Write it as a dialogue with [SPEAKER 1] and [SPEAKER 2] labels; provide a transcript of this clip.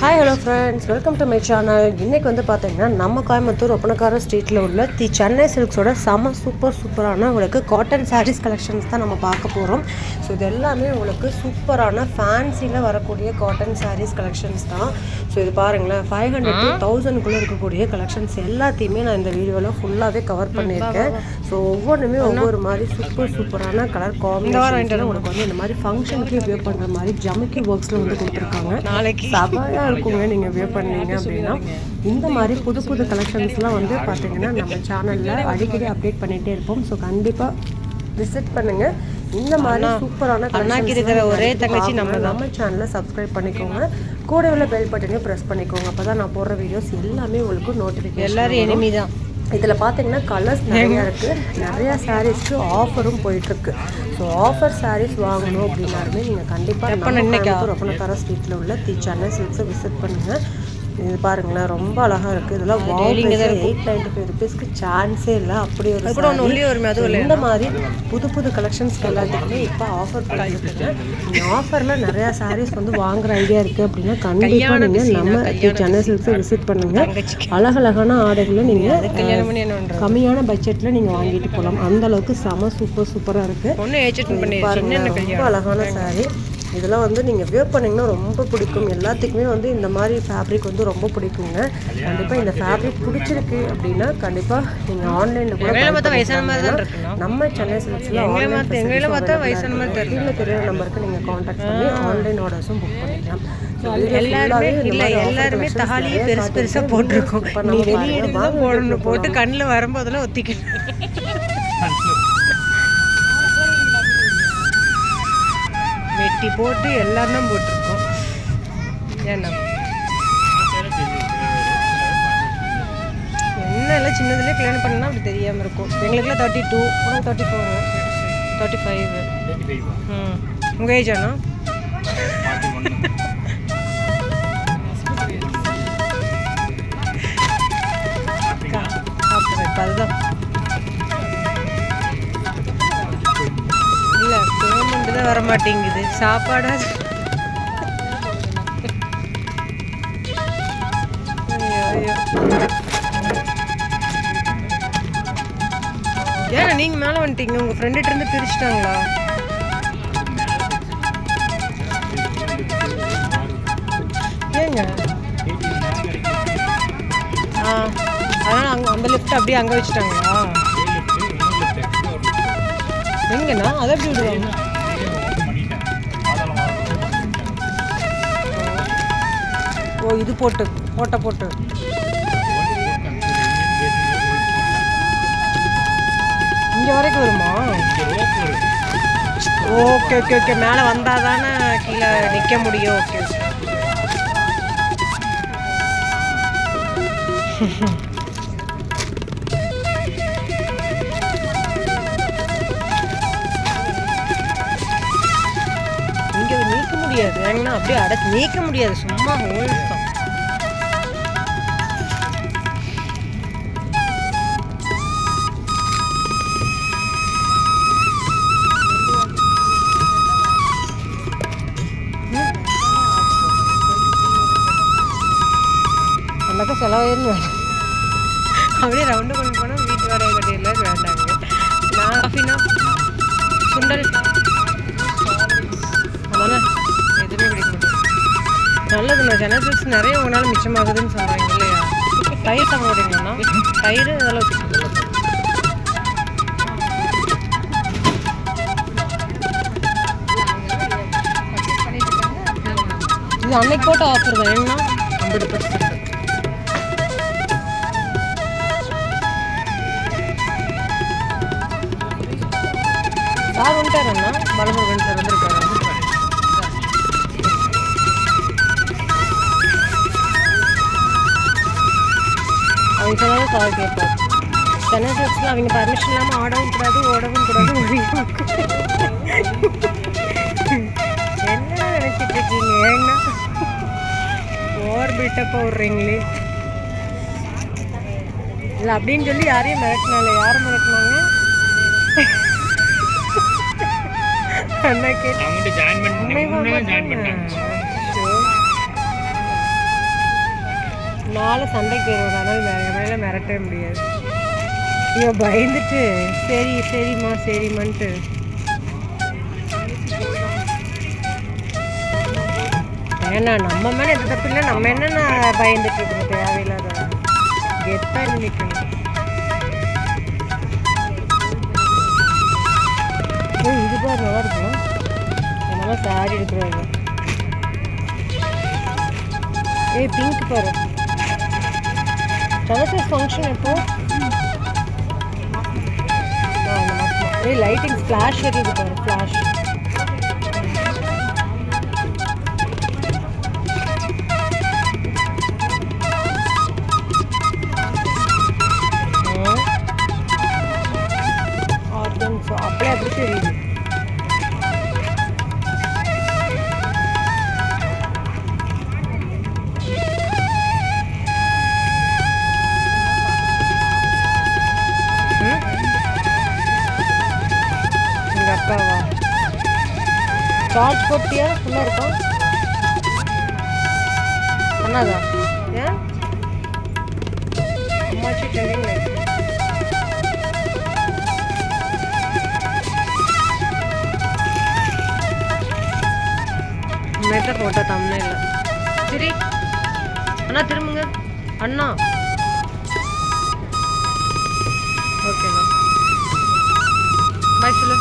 [SPEAKER 1] Hi hello friends welcome to my channel இன்றைக்கி வந்து பார்த்தீங்கன்னா நம்ம கோயம்புத்தூர் ஒப்பனக்கார ஸ்ட்ரீட்டில் உள்ள தி சென்னை சில்க்ஸோட செம சூப்பர் சூப்பரான உங்களுக்கு காட்டன் சாரீஸ் கலெக்ஷன்ஸ் தான் நம்ம பார்க்க போகிறோம் ஸோ இது எல்லாமே உங்களுக்கு சூப்பரான ஃபேன்சியில் வரக்கூடிய காட்டன் சாரீஸ் கலெக்ஷன்ஸ் தான். ஸோ இது பாருங்களேன் ஃபைவ் ஹண்ட்ரட் டு தௌசண்ட்குள்ளே இருக்கக்கூடிய கலெக்ஷன்ஸ் எல்லாத்தையுமே நான் இந்த வீடியோவில் ஃபுல்லாகவே கவர் பண்ணியிருக்கேன். ஸோ ஒவ்வொன்றுமே ஒவ்வொரு மாதிரி சூப்பர் சூப்பரான கலர் காம்பினேஷன் உங்களுக்கு வந்து இந்த மாதிரி ஃபங்க்ஷனுக்கு வியர் பண்ணுற மாதிரி ஜமிக்கி ஒர்க்ஸில் வந்து கொடுத்துருக்காங்க.
[SPEAKER 2] நாளைக்கு.
[SPEAKER 1] சபையாக இருக்குங்க நீங்கள் வியர் பண்ணீங்க அப்படின்னா இந்த மாதிரி புது புது கலெக்ஷன்ஸ்லாம் வந்து பார்த்தீங்கன்னா நம்ம சேனலில் அடிக்கடி அப்டேட் பண்ணிகிட்டே இருப்போம். ஸோ கண்டிப்பாக விசிட் பண்ணுங்கள் இந்த மாதிரி சூப்பரான
[SPEAKER 2] அண்ணாக்கு இருக்கிற ஒரே தங்கச்சி நம்ம
[SPEAKER 1] நம்ம சேனலை சப்ஸ்கிரைப் பண்ணிக்கோங்க. கூட உள்ள பெல் பட்டனையும் ப்ரெஸ் பண்ணிக்கோங்க. அப்போ தான் நான் போடுற வீடியோஸ் எல்லாமே உங்களுக்கு நோட்டிஃபிகேஷன்
[SPEAKER 2] எல்லாரும் எனிமி தான்.
[SPEAKER 1] இதில் பார்த்தீங்கன்னா கலர்ஸ் நிறையா இருக்குது நிறையா சாரீஸ்க்கு ஆஃபரும் போயிட்டுருக்கு. ஸோ ஆஃபர் சாரீஸ் வாங்கணும் அப்படின்னாலுமே நீங்கள் கண்டிப்பாக ரொப்பனக்கார ஸ்ட்ரீட்டில் உள்ள தி சென்னை சில்க்ஸை விசிட் பண்ணுங்கள் இது பாருங்களேன் ரொம்ப அழகாக இருக்குது இதெல்லாம் எயிட் நைன்டி ஃபைவ் ருபீஸ்க்கு சான்ஸே இல்லை. அப்படி ஒரு
[SPEAKER 2] ஒரு
[SPEAKER 1] So, இந்த மாதிரி புது புது கலெக்ஷன்ஸ்க்கு எல்லாத்துக்குமே இப்போ ஆஃபர் பண்ணிட்டுருக்கேன் இந்த ஆஃபரில் நிறையா சாரீஸ் வந்து வாங்குற ஐடியா இருக்குது அப்படின்னா கண்டிப்பாக நீங்கள் நம்ம சென்னை சில்க்ஸை விசிட் பண்ணுங்கள் அழகழகான ஆடைகளை நீங்கள் கம்மியான பட்ஜெட்டில் நீங்கள் வாங்கிட்டு போகலாம் அந்த அளவுக்கு செம சூப்பர் சூப்பராக இருக்குது
[SPEAKER 2] ஒன்று ஏஜென்ட் பண்ணி
[SPEAKER 1] பாருங்க ரொம்ப அழகான saree. இதெல்லாம் வந்து நீங்கள் வியர் பண்ணிங்கன்னா ரொம்ப பிடிக்கும். எல்லாத்துக்குமே வந்து இந்த மாதிரி ஃபேப்ரிக் வந்து ரொம்ப பிடிக்குங்க. கண்டிப்பாக இந்த ஃபேப்ரிக் பிடிச்சிருக்கு அப்படின்னா கண்டிப்பாக நீங்கள் ஆன்லைனில் கூட நம்ம சென்னை சில்க்ஸில்
[SPEAKER 2] பார்த்து எங்களை பார்த்தா வயசான மாதிரி தெரியும்
[SPEAKER 1] கீழே தெரிய நம்பருக்கு நீங்கள் காண்டாக்ட் பண்ணி ஆன்லைன் ஆர்டர்ஸும் புக் பண்ணிக்கலாம்.
[SPEAKER 2] எல்லாருமே இல்லை எல்லாருமே
[SPEAKER 1] நிறைய
[SPEAKER 2] பெருசு பெருசாக. போட்டிருக்கோம். நீ வெளியே போடணும். போட்டு கண்ணில் வரும்போதெல்லாம் ஒத்திக்கணும். வெட்டி போட்டு எல்லாம் போட்டிருக்கோம். ஏன்னா? என்ன எல்லாம் சின்னதுலேயே கல்யாணம் பண்ணா அப்படி தெரியாமல் இருக்கும். எங்களுக்குலாம் தேர்ட்டி டூ உனக்கு தேர்ட்டி ஃபோர் தேர்ட்டி ஃபைவ் ம் உங்கள் ஏஜ் ஆனா அதுதான். வர மாட்டேங்குது சாப்பாடா ஏன் நீங்கள் மேலே வந்துட்டீங்க. உங்கள் ஃப்ரெண்டுகிட்ட இருந்து பிரிச்சுட்டாங்களா? ஏங்க? ஆ அதனால் அங்கே அந்த லிஃப்ட் அப்படியே அங்கே வச்சுட்டாங்களா? எங்கண்ணா? அதை எப்படி விடுவாங்க? போட்டு போட்ட போட்டு. இங்கே வரைக்கும் வருமா? Okay okay okay. மேலே வந்தால் தானே கீழே நிற்க முடியும். ஓகே இங்கே நீக்க முடியாது. ஏங்கன்னா அப்படியே அடைச்சி நீக்க முடியாது. சும்மா ஹோல்ஸ் தான் அந்தக்கா செலவாயிருந்து வேண்டாம் அப்படியே ரவுண்டு கொண்டு போனால் வீட்டு வாடகை கட்டியில் வேண்டாங்க. நான் காஃபினா சுண்டல் அதானே எதுவுமே பிடிக்க மாட்டேன். நல்லதுண்ணா சென்னை சில்க்ஸ் நிறைய உங்களால் மிச்சமாகுதுன்னு சொல்கிறாங்க இல்லையா? தயிர் சாப்பிட மாட்டீங்களாண்ணா தயிர் அதெல்லாம் இது அன்னைக்கு போட்ட ஆஃபர் தான். என்ன ஐம்பது பர்சன்ட். சார் வந்துட்டார் அண்ணா பாலமுருகன் சார் வந்திருக்காரு அவங்க சொன்னாலும் கால் கேட்பார் சென்னை அவங்க பர்மிஷன் இல்லாமல் ஆடவும் கூடாது ஓடவும் கூடாது ஒழியவும் என்ன நினச்சிட்டு இருக்கீங்க? ஏன்னா ஓவர் பில்டப்பாக விட்றீங்களே இல்லை அப்படின்னு சொல்லி யாரையும் மிரட்டினால யாரும் மிரட்டினாங்க? அண்ணா கேட்டு
[SPEAKER 3] அவங்ககிட்ட ஜாயின் பண்ண ஜாயின் பண்ணாங்க.
[SPEAKER 1] ஷோ
[SPEAKER 2] ஆளை சண்டைக்கு போயிடுவோம் அதனால மே- மேலே மிரட்டவே முடியாது. இவன் பயந்துட்டு சரி சரிம்மா சரிம்மான்ட்டு. ஏன்னா நம்ம மேலே எந்த தப்பு இல்லை நம்ம என்னென்ன பயந்துட்டு இருக்கிறோம் தேவையில்லாத கெத்தா நிற்கணும் ஏய், இது பாரு நல்லா இருக்கும் என்னமா சாரி எடுக்கிறாங்க ஏய் பிங்க் பாரு. சனசஸ் ஃபங்க்ஷன் எப்போ? ஆ, ஏய் லைட்டிங் ஃப்ளாஷ் எரியுது பாரு ஃப்ளாஷ் அப்படியே அப்படி தெரியுது சார்ஜ் போட்டியா ஃபுல்லாக இருக்கும் பண்ணாதா? ஏன் அம்மாச்சி ட்ரெண்டிங் லைட் மெட்ட ஃபோட்டோ தம்னே இல்லை சரி. அண்ணா திரும்புங்க. அண்ணா. ஓகேண்ணா பாய் சொல்லு.